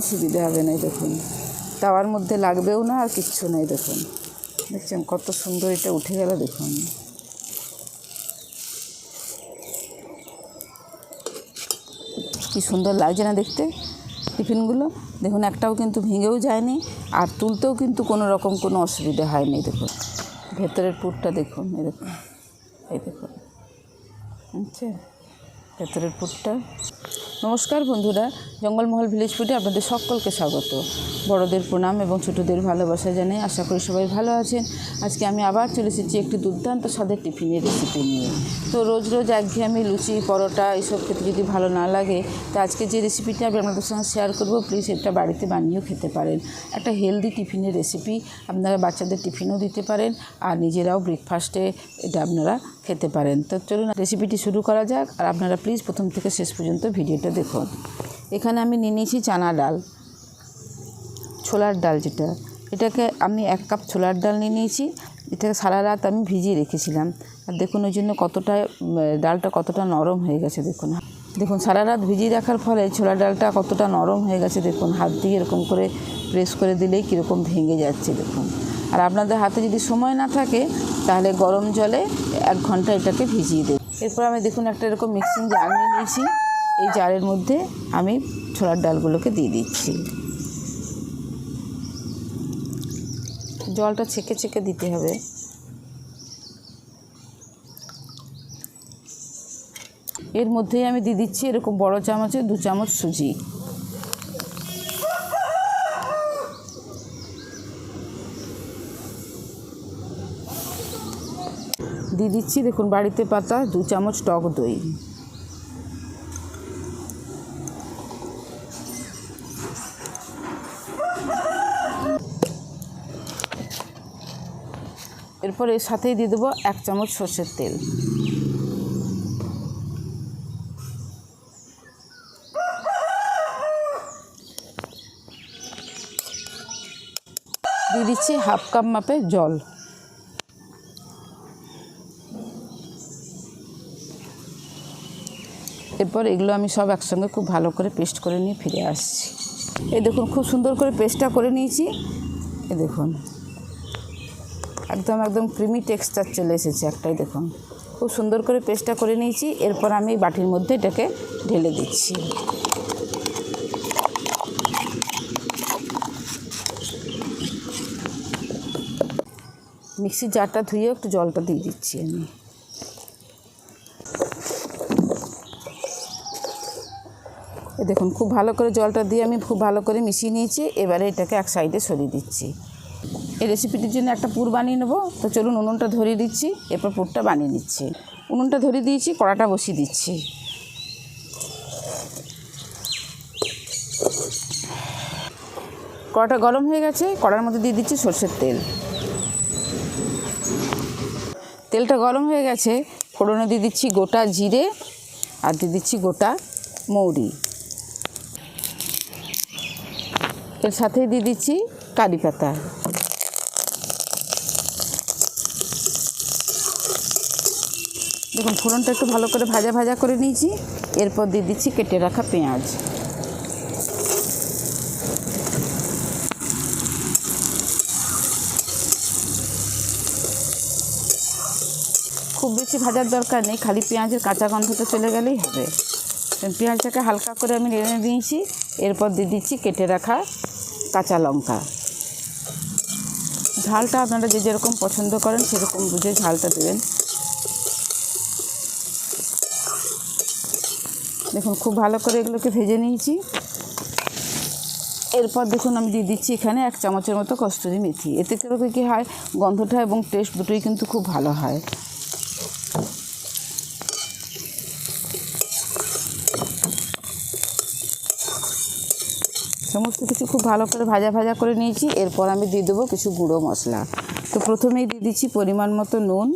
অসুবিধা হবে না দেখুন। তাওয়ার মধ্যে লাগবেও না আর কিচ্ছু নেই দেখুন। দেখছেন কত সুন্দর এটা উঠে গেল দেখুন। কি সুন্দর লাগছে না দেখতে টিফিনগুলো? দেখুন, একটাও কিন্তু ভেঙেও যায়নি আর তুলতেও কিন্তু কোনো রকম কোনো অসুবিধা হয়নি দেখুন। ভেতরের পুরটা দেখুন দেখুন, এই দেখুন। আচ্ছা। ভেতরের পুরটা নমস্কার বন্ধুরা, জঙ্গলমহল ভিলেজ ফুডে আপনাদের সকলকে স্বাগত। বড়দের প্রণাম এবং ছোটদের ভালোবাসা জানাই আশা করি সবাই ভালো আছেন। আজকে আমি আবার চলে এসেছি একটি দুর্দান্ত স্বাদের টিফিনের রেসিপি নিয়ে। তো রোজ রোজ একঘেয়েমি, লুচি, পরোটা এইসব খেতে যদি ভালো না লাগে, তো আজকে যে রেসিপিটা আমি আপনাদের সঙ্গে শেয়ার করব প্লিজ এটা বাড়িতে বানিয়েও খেতে পারেন। একটা হেলদি টিফিনের রেসিপি আপনারা বাচ্চাদের টিফিনও দিতে পারেন, আর নিজেরাও ব্রেকফাস্টে এটা আপনারা খেতে পারেন। তো চলুন রেসিপিটি শুরু করা যাক, আর আপনারা প্লিজ প্রথম থেকে শেষ পর্যন্ত ভিডিওটা দেখুন। এখানে আমি নিয়ে নিয়েছি চানা ডাল, ছোলার ডাল যেটা। এটাকে আমি এক কাপ ছোলার ডাল নিয়ে নিয়েছি। এটাকে সারা রাত আমি ভিজিয়ে রেখেছিলাম। আর দেখুন ওই জন্য কতটা, ডালটা কতটা নরম হয়ে গেছে দেখুন। দেখুন, সারা রাত ভিজিয়ে রাখার ফলে ছোলার ডালটা কতটা নরম হয়ে গেছে দেখুন। হাত দিয়ে এরকম করে প্রেস করে দিলেই কীরকম ভেঙে যাচ্ছে দেখুন। আর আপনাদের হাতে যদি সময় না থাকে, তাহলে গরম জলে এক ঘণ্টা এটাকে ভিজিয়ে দেব। এরপর আমি দেখুন একটা এরকম মিক্সিং জার নিয়ে নিয়েছি। এই জারের মধ্যে আমি ছোলার ডালগুলোকে দিয়ে দিচ্ছি। জলটা ছেঁকে ছেঁকে দিতে হবে। এর মধ্যেই আমি দিয়ে দিচ্ছি এরকম বড় চামচে দু চামচ সুজি। দিয়ে দিচ্ছি, দেখুন বাড়িতে পাতা, দু চামচ টক দই। এরপর এর সাথেই দিয়ে দেবো এক চামচ সর্ষের তেল। দিয়ে দিচ্ছি হাফ কাপ মাপে জল। এরপর এগুলো আমি সব একসঙ্গে খুব ভালো করে পেস্ট করে নিয়ে ফিরে আসছি। এই দেখুন, খুব সুন্দর করে পেস্টটা করে নিয়েছি। এ দেখুন, একদম একদম ক্রিমি টেক্সচার চলে এসেছে একটাই দেখুন। খুব সুন্দর করে পেস্টটা করে নিয়েছি। এরপর আমি বাটির মধ্যে এটাকে ঢেলে দিচ্ছি। মিক্সির জারটা ধুয়ে একটু জলটা দিয়ে দিচ্ছি আমি। এই দেখুন, খুব ভালো করে জলটা দিয়ে আমি খুব ভালো করে মিশিয়ে নিয়েছি। এবারে এটাকে এক সাইডে সরিয়ে দিচ্ছি। এই রেসিপিটির জন্য একটা পুর বানিয়ে নেব। তো চলুন উনুনটা ধরিয়ে দিচ্ছি, এরপর পুরটা বানিয়ে নিচ্ছি। উনুনটা ধরিয়ে দিয়েছি, কড়াটা বসিয়ে দিচ্ছি। কড়াটা গরম হয়ে গেছে, কড়ার মধ্যে দিয়ে দিচ্ছি সর্ষের তেল। তেলটা গরম হয়ে গেছে, ফোড়নে দিয়ে দিচ্ছি গোটা জিরে আর দিয়ে দিচ্ছি গোটা মৌরি। সাথেই দিয়ে দিচ্ছি কারি পাতা। দেখুন, ফোড়নটা একটু ভালো করে ভাজা ভাজা করে নিয়েছি, এরপর দিয়ে দিচ্ছি কেটে রাখা পেঁয়াজ। খুব বেশি ভাজার দরকার নেই, খালি পেঁয়াজের কাঁচা গন্ধটা চলে গেলেই হবে। পেঁয়াজটাকে হালকা করে আমি নেড়ে দিয়েছি, এরপর দিয়ে দিচ্ছি কেটে রাখা কাঁচা লঙ্কা। ঝালটা আপনারা যে যেরকম পছন্দ করেন সেরকম বুঝে ঝালটা দেবেন। দেখুন, খুব ভালো করে এগুলোকে ভেজে নিয়েছি। এরপর দেখুন, আমি দিয়ে দিচ্ছি এখানে এক চামচের মতো কস্তুরি মেথি। এতে করে কী হয়, গন্ধটা এবং টেস্ট দুটোই কিন্তু খুব ভালো হয়। সমস্ত কিছু খুব ভালো করে ভাজা ভাজা করে নিয়েছি। এরপর আমি দিয়ে দেবো কিছু গুঁড়ো মশলা। তো প্রথমেই দিয়ে দিচ্ছি পরিমাণ মতো নুন।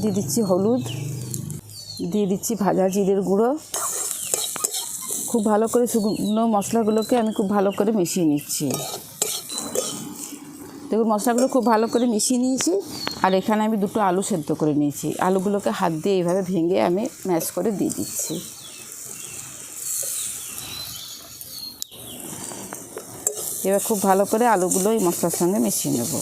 দিয়ে দিচ্ছি হলুদ। দিয়ে দিচ্ছি ভাজা জিরের গুঁড়ো। খুব ভালো করে শুকনো মশলাগুলোকে আমি খুব ভালো করে মিশিয়ে নিচ্ছি। দেখুন, মশলাগুলো খুব ভালো করে মিশিয়ে নিয়েছি। আর এখানে আমি দুটো আলু সেদ্ধ করে নিয়েছি। আলুগুলোকে হাত দিয়ে এইভাবে ভেঙে আমি ম্যাশ করে দিয়ে দিচ্ছি। এবার খুব ভালো করে আলুগুলো এই মশলার সঙ্গে মিশিয়ে নেব।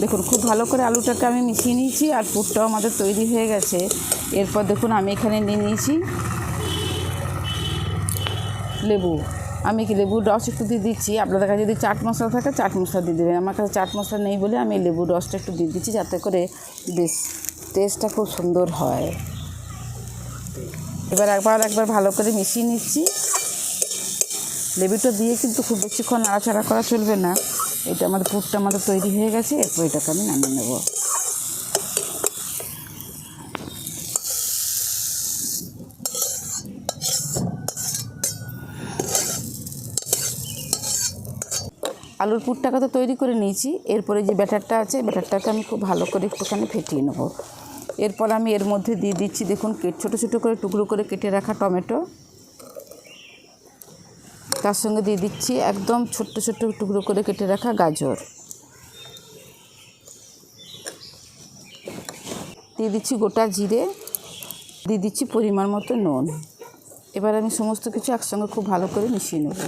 দেখুন, খুব ভালো করে আলুটাকে আমি মিশিয়ে নিয়েছি আর পুরটাও আমাদের তৈরি হয়ে গেছে। এরপর দেখুন, আমি এখানে নিয়ে নিয়েছি লেবু। আমি কি লেবুর রস একটু দিয়ে দিচ্ছি? আপনাদের কাছে যদি চাট মশলা থাকে, চাট মশলা দিয়ে দেবেন। আমার কাছে চাট মশলা নেই বলে আমি লেবুর রসটা একটু দিয়ে দিচ্ছি, যাতে করে বেশ টেস্টটা খুব সুন্দর হয়। এবার একবার একবার ভালো করে মিশিয়ে নিচ্ছি। লেবুটা দিয়ে কিন্তু খুব বেশিক্ষণ নাড়াচাড়া করা চলবে না। এটা আমাদের পুরটা আমাদের তৈরি হয়ে গেছে, এরপর এটাকে আমি নামিয়ে নেব। আলুর পুরটাকে তো তৈরি করে নিয়েছি। এরপরে যে ব্যাটারটা আছে, ব্যাটারটাকে আমি খুব ভালো করে একটুখানি ফেটিয়ে নেব। এরপর আমি এর মধ্যে দিয়ে দিচ্ছি, দেখুন ছোটো ছোটো করে টুকরো করে কেটে রাখা টমেটো। তার সঙ্গে দিয়ে দিচ্ছি একদম ছোট্ট ছোট্ট টুকরো করে কেটে রাখা গাজর। দিয়ে দিচ্ছি গোটা জিরে, দিয়ে দিচ্ছি পরিমাণ মতো নুন। এবার আমি সমস্ত কিছু একসঙ্গে খুব ভালো করে মিশিয়ে নেব।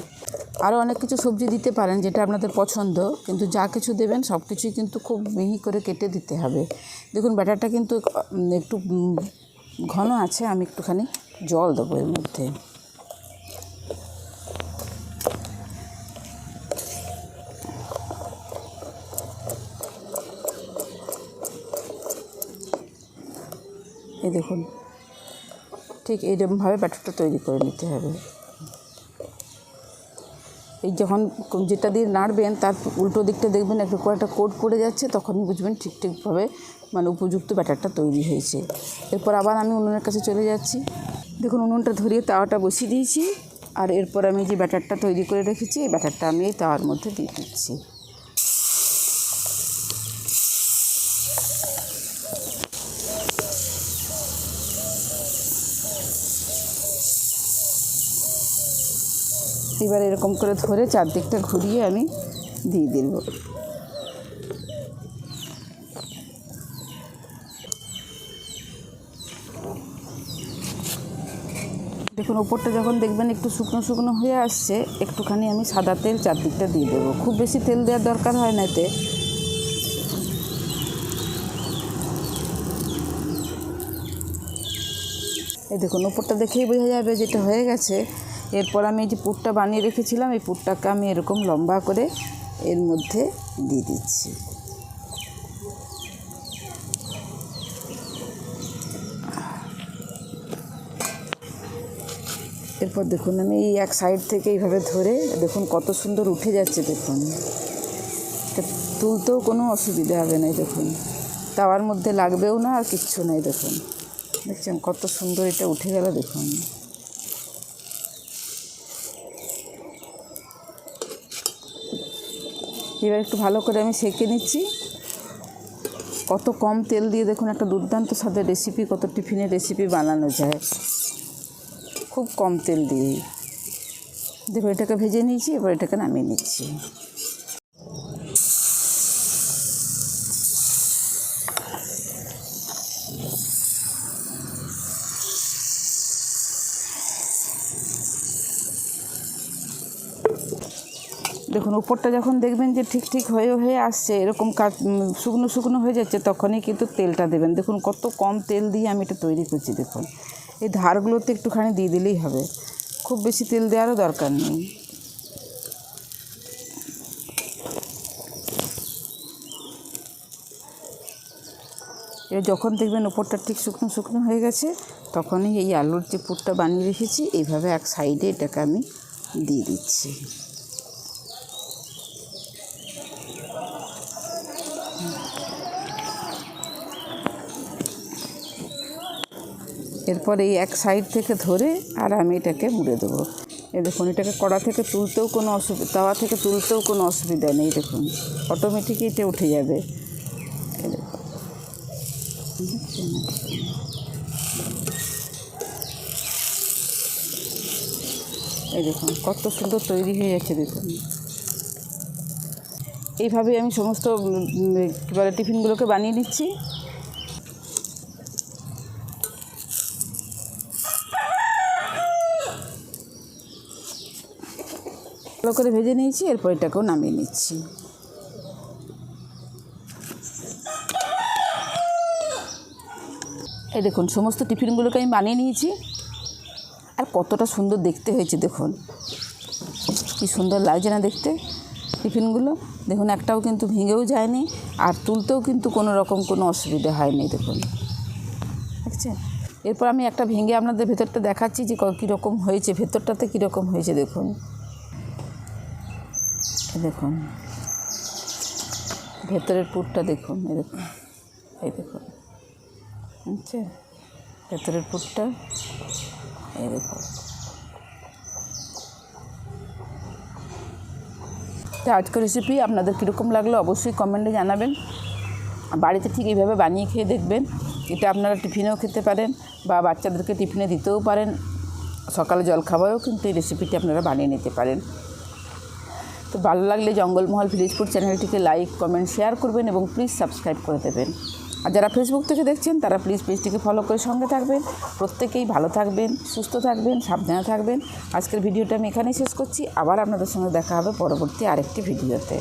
আরও অনেক কিছু সবজি দিতে পারেন যেটা আপনাদের পছন্দ, কিন্তু যা কিছু দেবেন সব কিছুই কিন্তু খুব মিহি করে কেটে দিতে হবে। দেখুন, ব্যাটারটা কিন্তু একটু ঘন আছে, আমি একটুখানি জল দেবো এর মধ্যে। এই দেখুন, ঠিক এইরকমভাবে ব্যাটারটা তৈরি করে নিতে হবে। এই যখন যেটা দিয়ে নাড়বেন, তার উল্টো দিকটা দেখবেন একটু কয়েকটা কোট পড়ে যাচ্ছে, তখন বুঝবেন ঠিক ঠিকভাবে মানে উপযুক্ত ব্যাটারটা তৈরি হয়েছে। এরপর আবার আমি উনুনের কাছে চলে যাচ্ছি। দেখুন, উনুনটা ধরিয়ে তাওয়াটা বসিয়ে দিয়েছি। আর এরপর আমি যে ব্যাটারটা তৈরি করে রেখেছি, এই ব্যাটারটা আমি এই তাওয়ার মধ্যে দিয়ে দিচ্ছি। এবার এরকম করে ধরে চারদিকটা ঘুরিয়ে আমি দিয়ে দেব। দেখুন ওপরটা যখন দেখবেন একটু শুকনো শুকনো হয়ে আসছে, একটুখানি আমি সাদা তেল চারদিকটা দিয়ে দেবো। খুব বেশি তেল দেওয়ার দরকার হয় না এতে। এই দেখুন ওপরটা দেখেই বোঝা যাবে যেটা হয়ে গেছে। এরপর আমি যে পুরটা বানিয়ে রেখেছিলাম, এই পুরটাকে আমি এরকম লম্বা করে এর মধ্যে দিয়ে দিচ্ছি। এরপর দেখুন, আমি এই এক সাইড থেকে এইভাবে ধরে দেখুন কত সুন্দর উঠে যাচ্ছে দেখুন। তুলতেও কোনো অসুবিধা হবে না দেখুন। তাওয়ার মধ্যে লাগবেও না আর কিচ্ছু নেই দেখুন। দেখছেন কত সুন্দর এটা উঠে গেল দেখুন। এবার একটু ভালো করে আমি সেঁকে নিচ্ছি। কত কম তেল দিয়ে দেখুন একটা দুর্দান্ত স্বাদের রেসিপি কত টিফিনের রেসিপি বানানো যায়। খুব কম তেল দিয়ে দেখো এটাকে ভেজে নিয়েছি, এবার এটাকে নামিয়ে নিচ্ছি। উপরটা যখন দেখবেন যে ঠিক ঠিক হয়ে হয়ে আসছে, এরকম শুকনো শুকনো হয়ে যাচ্ছে, তখনই কিন্তু তেলটা দেবেন। দেখুন কত কম তেল দিয়ে আমি এটা তৈরি করছি, দেখুন। এই ধারগুলোতে একটুখানি দিয়ে দিলেই হবে। খুব বেশি তেল দেওয়ারও দরকার নেই। এবার যখন দেখবেন ওপরটা ঠিক শুকনো শুকনো হয়ে গেছে, তখনই এই আলুর যে পুরটা বানিয়ে রেখেছি, এইভাবে এক সাইডে এটাকে আমি দিয়ে দিচ্ছি। এরপর এই এক সাইড থেকে ধরে আর আমি এটাকে মুড়ে দেবো। এই দেখুন, এটাকে কড়া থেকে তুলতেও কোনো অসুবিধা তাওয়া থেকে তুলতেও কোনো অসুবিধা নেই, দেখুন। অটোমেটিকই এটা উঠে যাবে। এই দেখুন। কত সুন্দর তৈরি হয়ে যাচ্ছে দেখুন। এইভাবে আমি সমস্ত কী বলে টিফিনগুলোকে বানিয়ে নিচ্ছি। ভালো করে ভেজে নিয়েছি, এরপর এটাকেও নামিয়ে নিচ্ছি। এই দেখুন, সমস্ত টিফিনগুলোকে আমি বানিয়ে নিয়েছি। আর কতটা সুন্দর দেখতে হয়েছে, দেখুন। কি সুন্দর লাগছে না দেখতে টিফিনগুলো। দেখুন, একটাও কিন্তু ভেঙেও যায়নি, আর তুলতেও কিন্তু কোনো রকম কোনো অসুবিধা হয়নি, দেখুন। দেখছেন? এরপর আমি একটা ভেঙে আপনাদের ভেতরটা দেখাচ্ছি যে কীরকম হয়েছে, ভেতরটাতে কীরকম হয়েছে, দেখুন। দেখুন। ভেতরের পুরটা দেখুন, এই দেখুন এই দেখুন। আচ্ছা ভেতরের পুরটা, এই দেখুন। তো আজকের রেসিপি আপনাদের কীরকম লাগল অবশ্যই কমেন্টে জানাবেন। বাড়িতে ঠিক এইভাবে বানিয়ে খেয়ে দেখবেন। এটা আপনারা টিফিনেও খেতে পারেন বা বাচ্চাদেরকে টিফিনে দিতেও পারেন। সকালে জলখাবারেও কিন্তু এই রেসিপিটি আপনারা বানিয়ে নিতে পারেন। তো ভালো লাগলে জঙ্গলমহল ভিলেজপুর চ্যানেলটিকে লাইক কমেন্ট শেয়ার করবেন এবং প্লিজ সাবস্ক্রাইব করে দেবেন। আর যারা ফেসবুক থেকে দেখছেন, তারা প্লিজ পেজটিকে ফলো করে সঙ্গে থাকবেন। প্রত্যেকেই ভালো থাকবেন, সুস্থ থাকবেন, সাবধানে থাকবেন। আজকের ভিডিওটা আমি এখানেই শেষ করছি। আবার আপনাদের সঙ্গে দেখা হবে পরবর্তী আরেকটি ভিডিওতে